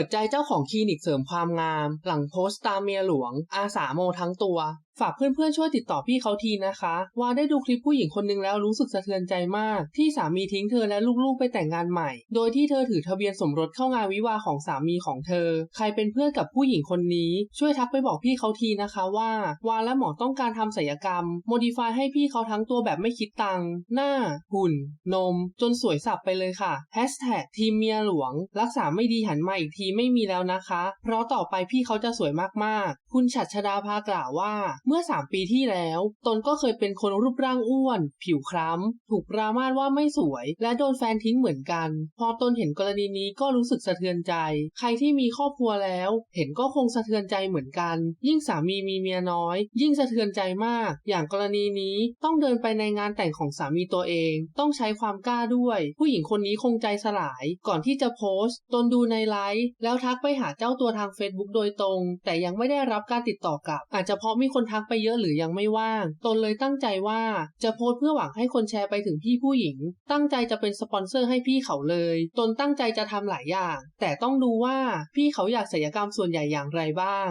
ปิดใจเจ้าของคลินิกเสริมความงาม หลังโพสต์ตามเมียหลวง อาสาโมทั้งตัว ฝากเพื่อนๆช่วยติดต่อพี่เขาทีนะคะ ว่าได้ดูคลิปผู้หญิงคนหนึงแล้วรู้สึกสะเทือนใจมาก ที่สามีทิ้งเธอและลูกๆไปแต่งงานใหม่ โดยที่เธอถือทะเบียนสมรสเข้างานวิวาของสามีของเธอ ใครเป็นเพื่อนกับผู้หญิงคนนี้ ช่วยทักไปบอกพี่เขาทีนะคะว่า วาและหมอต้องการทำศัลยกรรม โมดิฟายให้พี่เขาทั้งตัวแบบไม่คิดตังค์หน้า หุ่น นม จนสวยสับไปเลยค่ะแฮชแท็กทีมเมียหลวง รักษาไม่ดีหันมาอีกทีไม่มีแล้วนะคะ เพราะต่อไปพี่เขาจะสวยมากๆ คุณฉัดชดาภากล่าวว่าเมื่อ 3 ปีที่แล้ว ตนก็เคยเป็นคนรูปร่างอ้วน ผิวคล้ำ ถูกปรามาสว่าไม่สวย และโดนแฟนทิ้งเหมือนกัน พอตนเห็นกรณีนี้ก็รู้สึกสะเทือนใจ ใครที่มีครอบครัวแล้ว เห็นก็คงสะเทือนใจเหมือนกัน ยิ่งสามีมีเมียน้อย ยิ่งสะเทือนใจมาก อย่างกรณีนี้ต้องเดินไปในงานแต่งของสามีตัวเอง ต้องใช้ความกล้าด้วย ผู้หญิงคนนี้คงใจสลาย ก่อนที่จะโพสต์ ตนดูในไลฟ์แล้วทักไปหาเจ้าตัวทาง Facebook โดยตรง แต่ยังไม่ได้รับการติดต่อกลับ อาจจะเพราะมีคนทักไปเยอะหรือยังไม่ว่าง ตนเลยตั้งใจว่าจะโพสเพื่อหวังให้คนแชร์ไปถึงพี่ผู้หญิง ตั้งใจจะเป็นสปอนเซอร์ให้พี่เขาเลย ตนตั้งใจจะทำหลายอย่าง แต่ต้องดูว่าพี่เขาอยากศัลยกรรมส่วนใหญ่อย่างไรบ้าง